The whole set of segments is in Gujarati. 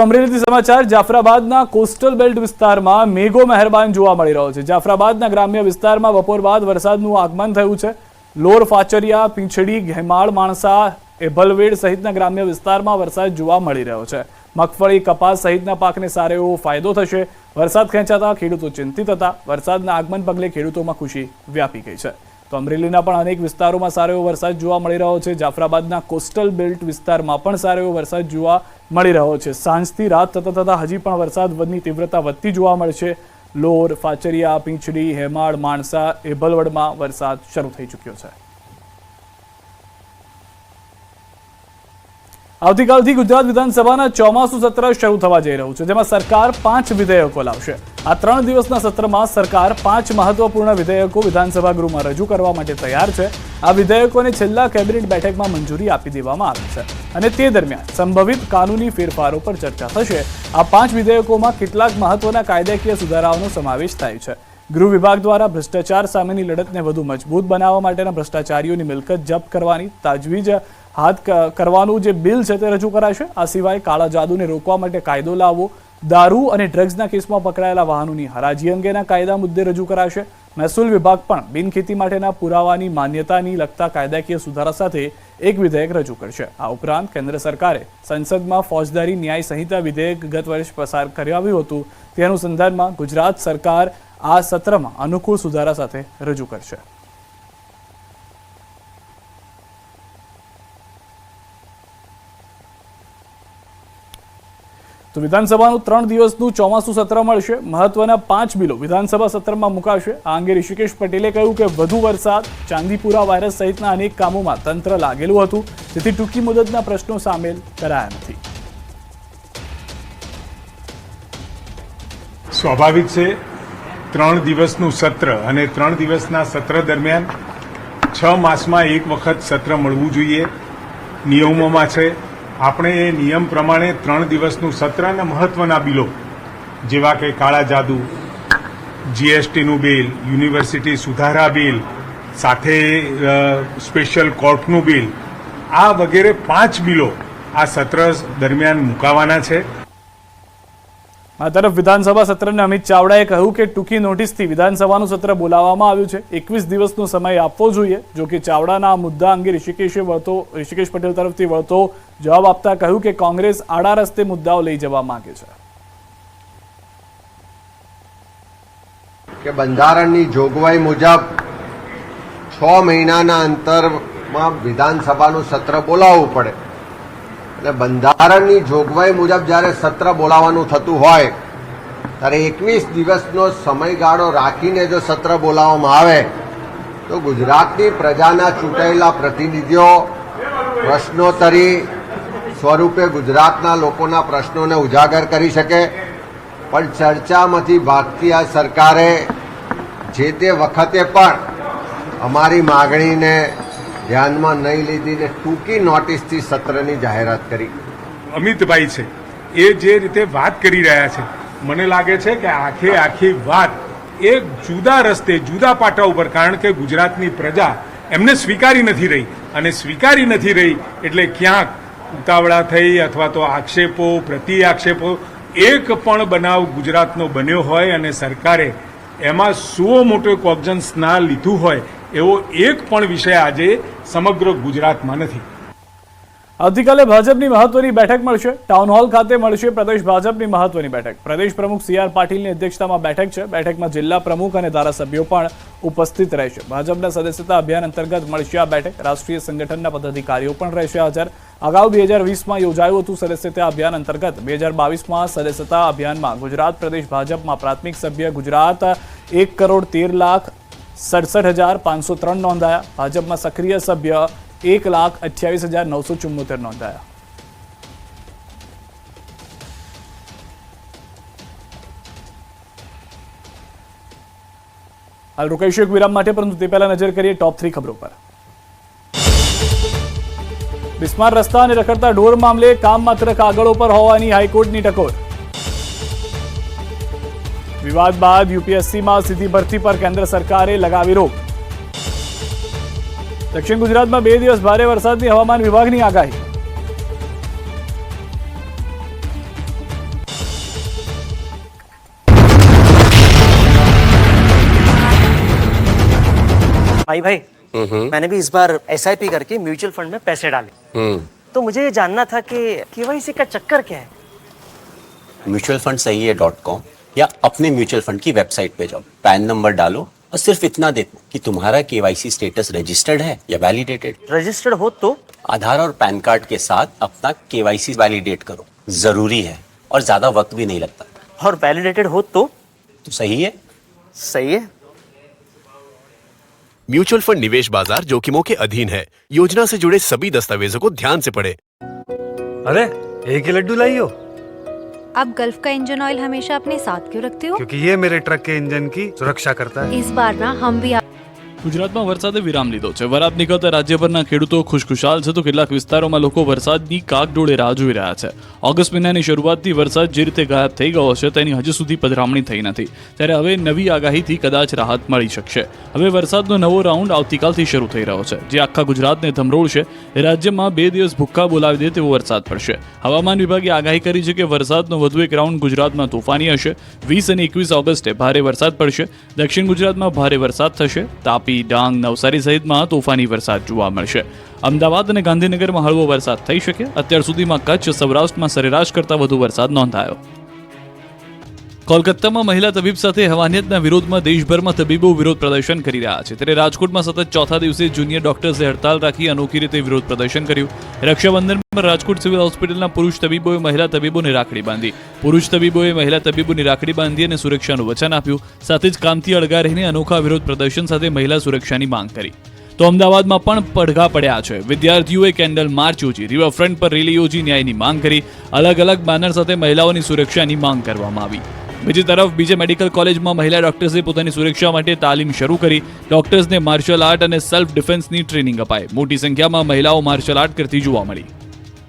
અમરેલીથી સમાચાર, જાફરાબાદના કોસ્ટલ બેલ્ટ વિસ્તારમાં મેઘો મહેરબાન જોવા મળી રહ્યો છે. જાફરાબાદના ગ્રામ્ય વિસ્તારમાં બપોર બાદ વરસાદનું આગમન થયું છે. લોર, ફાચરિયા, પીંછડી, ઘેમાળ, માણસા, એભલવેડ સહિતના ગ્રામ્ય વિસ્તારમાં વરસાદ જોવા મળી રહ્યો છે. મગફળી, કપાસ સહિતના પાકને સારો એવો ફાયદો થશે. વરસાદ ખેંચાતા ખેડૂતો ચિંતિત હતા. વરસાદના આગમન પગલે ખેડૂતોમાં ખુશી વ્યાપી ગઈ છે. તો અમરેલીના પણ અનેક વિસ્તારોમાં સારો એવો વરસાદ જોવા મળી રહ્યો છે. જાફરાબાદના કોસ્ટલ બેલ્ટ વિસ્તારમાં પણ સારો એવો વરસાદ જોવા મળી રહ્યો છે. સાંજથી રાત થતા થતાં હજી પણ વરસાદની તીવ્રતા વધતી જોવા મળશે લોર, ફાચરિયા, પીંછડી, હેમાળ માણસા એભલવડમાં વરસાદ શરૂ થઈ ચૂક્યો છે. આવતીકાલથી ગુજરાત વિધાનસભાના ચોમાસુ સત્ર શરૂ થવા જઈ રહ્યું છે, જેમાં સરકાર પાંચ વિધેયકો લાવશે. આ ત્રણ દિવસના સત્રમાં સરકાર પાંચ મહત્વપૂર્ણ વિધેયકો વિધાનસભા ગૃહમાં રજૂ કરવા માટે તૈયાર છે. આ વિધેયકોને છેલ્લા કેબિનેટ બેઠકમાં મંજૂરી આપી દેવામાં આવી છે અને તે દરમિયાન સંભવિત કાનૂની ફેરફારો પર ચર્ચા થશે. આ પાંચ વિધેયકોમાં કેટલાક મહત્વના કાયદાકીય સુધારાઓનો સમાવેશ થાય છે. ગૃહ વિભાગ દ્વારા ભ્રષ્ટાચાર સામેની લડતને વધુ મજબૂત બનાવવા માટેના ભ્રષ્ટાચારીઓની મિલકત જપ્ત કરવાની તાજવીજ હાથ કરવાનું જે બિલ છે તે રજૂ કરાશે આ સિવાય કાળા જાદુને રોકવા માટે કાયદો લાવવો, દારૂ અને ડ્રગ્સના કેસમાં પકડાયેલા વાહનોની હરાજી અંગેના કાયદા મુદ્દે રજૂ કરાશે મહેસૂલ વિભાગ પણ બિનખેતી માટેના પુરાવાની માન્યતાની લગતા કાયદાકીય સુધારા સાથે એક વિધેયક રજૂ કરશે. આ ઉપરાંત કેન્દ્ર સરકારે સંસદમાં ફોજદારી ન્યાય સંહિતા વિધેયક ગત વર્ષ પસાર કરાવ્યું હતું. તે અનુસંધાનમાં ગુજરાત સરકાર આ સત્રમાં અનુકૂળ સુધારા સાથે રજૂ કરશે. તો વિધાનસભાનું ત્રણ દિવસનું ચોમાસું સત્ર મળશે. મહત્વના પાંચ બિલો વિધાનસભા સત્રમાં મુકાશે. આ અંગે ઋષિકેશ પટેલે કહ્યું કે વધુ વરસાદ ચાંદીપુરા વાયરસ સહિતના અનેક કામોમાં તંત્ર લાગેલું હતું. તેથી ટૂંકી મુદતના પ્રશ્નો સામેલ કરાયા નથી. સ્વાભાવિક છે, ત્રણ દિવસનું સત્ર અને ત્રણ દિવસના સત્ર દરમિયાન છ માસમાં એક વખત સત્ર મળવું જોઈએ. નિયમોમાં છે આપણે એ નિયમ પ્રમાણે ત્રણ દિવસનું સત્ર અને મહત્વના બિલો, જેવા કે કાળા જાદુ, જીએસટીનું બિલ, યુનિવર્સિટી સુધારા બિલ, સાથે સ્પેશિયલ કોર્ટનું બિલ, આ વગેરે પાંચ બિલો આ સત્ર દરમિયાન મુકાવાના છે. આ તરફ વિધાનસભા સત્રને અમિત ચાવડાએ કહ્યું કે ટૂંકી નોટિસથી વિધાનસભાનું સત્ર બોલાવવામાં આવ્યું છે. એકવીસ દિવસનો સમય આપવો જોઈએ, જો કે ચાવડાના મુદ્દા અંગે ઋષિકેશે વળતો, ઋષિકેશ પટેલ તરફથી વળતો જવાબ આપતા કહ્યું કે કોંગ્રેસ આડા રસ્તે મુદ્દાઓ લઈ જવા માંગે છે. કે બંધારણની જોગવાઈ મુજબ છ મહિનાના અંતરમાં વિધાનસભાનું સત્ર બોલાવવું પડે. એટલે બંધારણની જોગવાઈ મુજબ જ્યારે સત્ર બોલાવવાનું થતું હોય, ત્યારે એકવીસ દિવસનો સમયગાળો રાખીને જો સત્ર બોલાવવામાં આવે, તો ગુજરાતની પ્રજાના ચૂંટાયેલા પ્રતિનિધિઓ પ્રશ્નોત્તરી સ્વરૂપે ગુજરાતના લોકોના પ્રશ્નોને ઉજાગર કરી શકે, પણ ચર્ચામાંથી ભાગતી આ સરકારે જે તે વખતે પણ અમારી માગણીને ધ્યાનમાં નહીં લીધી ને ટૂંકી નોટિસથી સત્રની જાહેરાત કરી. અમિતભાઈ છે, એ જે રીતે વાત કરી રહ્યા છે, મને લાગે છે કે આખે આખી વાત એ જુદા રસ્તે, જુદા પાટા ઉપર, કારણ કે ગુજરાતની પ્રજા એમને સ્વીકારી નથી રહી. અને સ્વીકારી નથી રહી એટલે ક્યાંક ઉતાવળા થઈ અથવા તો આક્ષેપો, પ્રતિ આક્ષેપો, એક પણ બનાવ ગુજરાતનો બન્યો હોય અને સરકારે એમાં સુઓ મોટો કોગ્જન્સ ના લીધું હોય એવો એક પણ વિષય આજે સમગ્ર ગુજરાતમાં નથી. આવતીકાલે ભાજપની મહત્વની બેઠક મળશે. ટાઉન હોલ ખાતે મળશે પ્રદેશ ભાજપની મહત્વની બેઠક. પ્રદેશ પ્રમુખ સી આર પાટીલની અધ્યક્ષતામાં બેઠક છે. બેઠકમાં જિલ્લા પ્રમુખ અને ધારાસભ્યો પણ ઉપસ્થિત રહેશે. ભાજપના સદસ્યતા અભિયાન અંતર્ગત મળશે આ બેઠક. રાષ્ટ્રીય સંગઠનના પદાધિકારીઓ પણ રહેશે હાજર. અગાઉ બે હજાર વીસમાં યોજાયું હતું સદસ્યતા અભિયાન અંતર્ગત. બે હજાર બાવીસમાં સદસ્યતા અભિયાનમાં ગુજરાત પ્રદેશ ભાજપમાં પ્રાથમિક સભ્ય ગુજરાત એક કરોડ તેર લાખ સડસઠ હજાર પાંચસો ત્રણ નોંધાયા. ભાજપમાં સક્રિય સભ્ય એક લાખ અઠ્યાવીસ હજાર નવસો ચુમ્મોતેર નોંધાયા હાલ રોકાઈશું એક વિરામ માટે પરંતુ તે પહેલા નજર કરીએ ટોપ થ્રી ખબરો પર બિસ્માર રસ્તા અને રખડતા ઢોર મામલે કામ માત્ર કાગળો પર હોવાની હાઈકોર્ટની ટકોર વિવાદ બાદ યુપીએસસીમાં સીધી ભરતી પર કેન્દ્ર સરકારે લગાવી રોક दक्षिण गुजरात में बे दिवस भारत वरसद हवान विभाग की आगाही भाई भाई हम्म। मैंने भी इस बार एसआईपी करके म्यूचुअल फंड में पैसे डाले। हम्म। तो मुझे ये जानना था कि केवाईसी का चक्कर क्या है? म्यूचुअल फंड सही है डॉट कॉम या अपने म्यूचुअल फंड की वेबसाइट पे जाओ। पैन नंबर डालो और सिर्फ़ इतना देखो कि तुम्हारा केवाईसी स्टेटस रजिस्टर्ड है या वैलिडेटेड रजिस्टर्ड हो तो? आधार और पैन कार्ड के साथ अपना केवाईसी वैलिडेट करो। ज़रूरी है और ज़्यादा वक्त भी नहीं लगता। और वैलिडेटेड हो तो? तो सही है। सही है। म्यूचुअल फंड निवेश बाज़ार जोखिमों के अधीन है। योजना से जुड़े सभी दस्तावेजों को ध्यान से पढ़ें। अरे एक ही लड्डू हो आप गल्फ का इंजन ऑयल हमेशा अपने साथ क्यों रखते हो क्योंकि ये मेरे ट्रक के इंजन की सुरक्षा करता है इस बार ना हम भी ગુજરાતમાં વરસાદે વિરામ લીધો છે. વરાપ નીકળતા રાજ્યભરના ખેડૂતો ખુશખુશાલ છે તો કેટલાક વિસ્તારોમાં લોકો વરસાદની કાગડોળે રાહ જોઈ રહ્યા છે. ઓગસ્ટ મહિનાની શરૂઆતથી વરસાદ જે રીતે ગાયબ થઈ ગયો છે તેની હજુ સુધી પધરામણી થઈ નથી. ત્યારે હવે નવી આગાહીથી કદાચ રાહત મળી શકશે. હવે વરસાદનો નવો રાઉન્ડ આવતીકાલથી શરૂ થઈ રહ્યો છે. જે આખા ગુજરાતને ધમરોળશે રાજ્યમાં બે દિવસ ભૂક્કા બોલાવી દે તેવો વરસાદ પડશે. હવામાન વિભાગે આગાહી કરી છે કે વરસાદનો વધુ એક રાઉન્ડ ગુજરાતમાં તોફાની હશે. વીસ અને એકવીસ ઓગસ્ટે ભારે વરસાદ પડશે. દક્ષિણ ગુજરાતમાં ભારે વરસાદ થશે. તાપી ડાંગ નવસારી સહિતમાં તોફાની વરસાદ જોવા મળશે. અમદાવાદ અને ગાંધીનગરમાં હળવો વરસાદ થઈ શકે. અત્યાર સુધીમાં કચ્છ સૌરાષ્ટ્રમાં સરેરાશ કરતાં વધુ વરસાદ નોંધાયો. કોલકાતામાં મહિલા તબીબ સાથે હવાનિયતના વિરોધમાં દેશભરમાં તબીબો વિરોધ પ્રદર્શન કરી રહ્યા છે. ત્યારે રાજકોટમાં સતત ચોથા દિવસે જુનિયર ડોક્ટર્સે હડતાલ રાખી અનોખી રીતે વિરોધ પ્રદર્શન કર્યું. રક્ષાબંધનમાં રાજકોટ સિવિલ હોસ્પિટલના પુરુષ તબીબોએ મહિલા તબીબોને રાખડી બાંધી. પુરુષ તબીબોએ મહિલા તબીબોની રાખડી બાંધી અને સુરક્ષાનું વચન આપ્યું. સાથે જ કામથી અળગા રહીને અનોખા વિરોધ પ્રદર્શન સાથે મહિલા સુરક્ષાની માંગ કરી. તો અમદાવાદમાં પણ પડઘા પડ્યા છે. વિદ્યાર્થીઓએ કેન્ડલ માર્ચ યોજી રિવરફ્રન્ટ પર રેલી યોજી ન્યાયની માંગ કરી. અલગ અલગ બેનર સાથે મહિલાઓની સુરક્ષાની માંગ કરવામાં આવી. બીજી તરફ બીજે મેડિકલ કોલેજમાં મહિલા ડોક્ટર્સે પોતાની સુરક્ષા માટે તાલીમ શરૂ કરી. ડોક્ટર્સને માર્શલ આર્ટ અને સેલ્ફ ડિફેન્સની ટ્રેનિંગ અપાઈ. મોટી સંખ્યામાં મહિલાઓ માર્શલ આર્ટ કરતી જોવા મળી.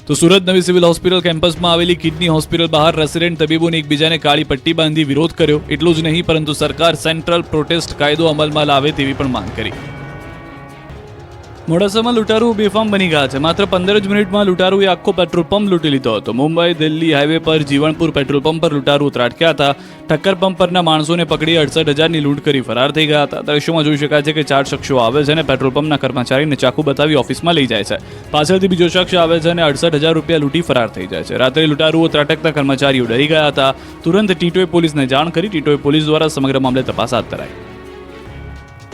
તો સુરત નવી સિવિલ હોસ્પિટલ કેમ્પસમાં આવેલી કિડની હોસ્પિટલ બહાર રેસિડેન્ટ તબીબોને એકબીજાને કાળી પટ્ટી બાંધી વિરોધ કર્યો. એટલું જ નહીં, પરંતુ સરકાર સેન્ટ્રલ પ્રોટેસ્ટ કાયદો અમલમાં લાવે તેવી પણ માંગ કરી. મોડાસામાં લૂંટારું બેફામ બની ગયા છે. માત્ર પંદર જ મિનિટમાં લૂંટારુએ આખો પેટ્રોલ પંપ લૂંટી લીધો હતો. મુંબઈ, દિલ્હી હાઈવે પર જીવણપુર પેટ્રોલ પંપ પર લૂંટારુ ત્રાટક્યા હતા. ઠક્કર પંપ પરના માણસોને પકડી અડસઠ હજારની લૂંટ કરી ફરાર થઈ ગયા હતા. દ્રશ્યોમાં જોઈ શકાય છે કે ચાર શખ્સો આવે છે અને પેટ્રોલ પંપના કર્મચારીને ચાકુ બતાવી ઓફિસમાં લઈ જાય છે. પાછળથી બીજો શખ્સ આવે છે અને અડસઠ હજાર રૂપિયા લૂંટી ફરાર થઈ જાય છે. રાત્રે લૂંટારુઓ ત્રાટકતા કર્મચારીઓ ડરી ગયા હતા. તુરંત ટીટોએ પોલીસને જાણ કરી ટીટોએ પોલીસ દ્વારા સમગ્ર મામલે તપાસ હાથ ધરાઈ.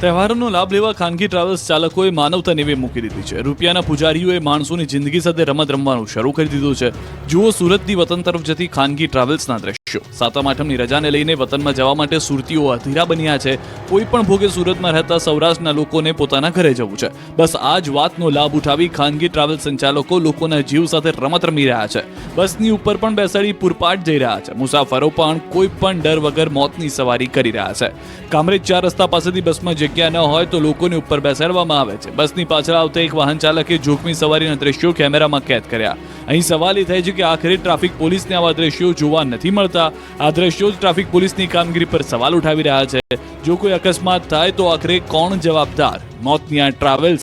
તહેવારોનો લાભ લેવા ખાનગી ટ્રાવેલ્સ ચાલકોએ માનવતા નેવે મૂકી દીધી છે. રૂપિયાના પૂજારીઓએ માણસોની જિંદગી સાથે રમત રમવાનું શરૂ કરી દીધું છે. જુઓ સુરતની વતન તરફ જતી ખાનગી ટ્રાવેલ્સના દ્રશ્યો. સાતમ આઠમની રજાને લઈને વતનમાં જવા માટે સુરતીઓ અધીરા બન્યા છે. કોઈ પણ ભોગે સુરતમાં રહેતા સૌરાષ્ટ્રના લોકોને પોતાના ઘરે જવું છે. બસ આ જ વાતનો લાભ ઉઠાવી ખાનગી ટ્રાવેલ સંચાલકો લોકોના જીવ સાથે રમત રમી રહ્યા છે. બસની ઉપર પણ બેસાડી પૂરપાટ જઈ રહ્યા છે. મુસાફરો પણ કોઈ પણ ડર વગર મોતની સવારી કરી રહ્યા છે. કામરેજ ચાર રસ્તા પાસેથી બસમાં જગ્યા ન હોય તો લોકોને ઉપર બેસાડવામાં આવે છે. બસની પાછળ આવતા એક વાહન ચાલકે જોખમી સવારીના દ્રશ્યો કેમેરામાં કેદ કર્યા. અહીં સવાલ એ થાય છે કે આખરે ટ્રાફિક પોલીસને આવા દ્રશ્યો જોવા નથી મળતા? આ દ્રશ્યો જ ટ્રાફિક પોલીસની કામગીરી પર સવાલ ઉઠાવી રહ્યા છે. જો કોઈ અકસ્માત થાય તો આખરે કોણ જવાબદાર? મોતની આ ટ્રાવેલ્સ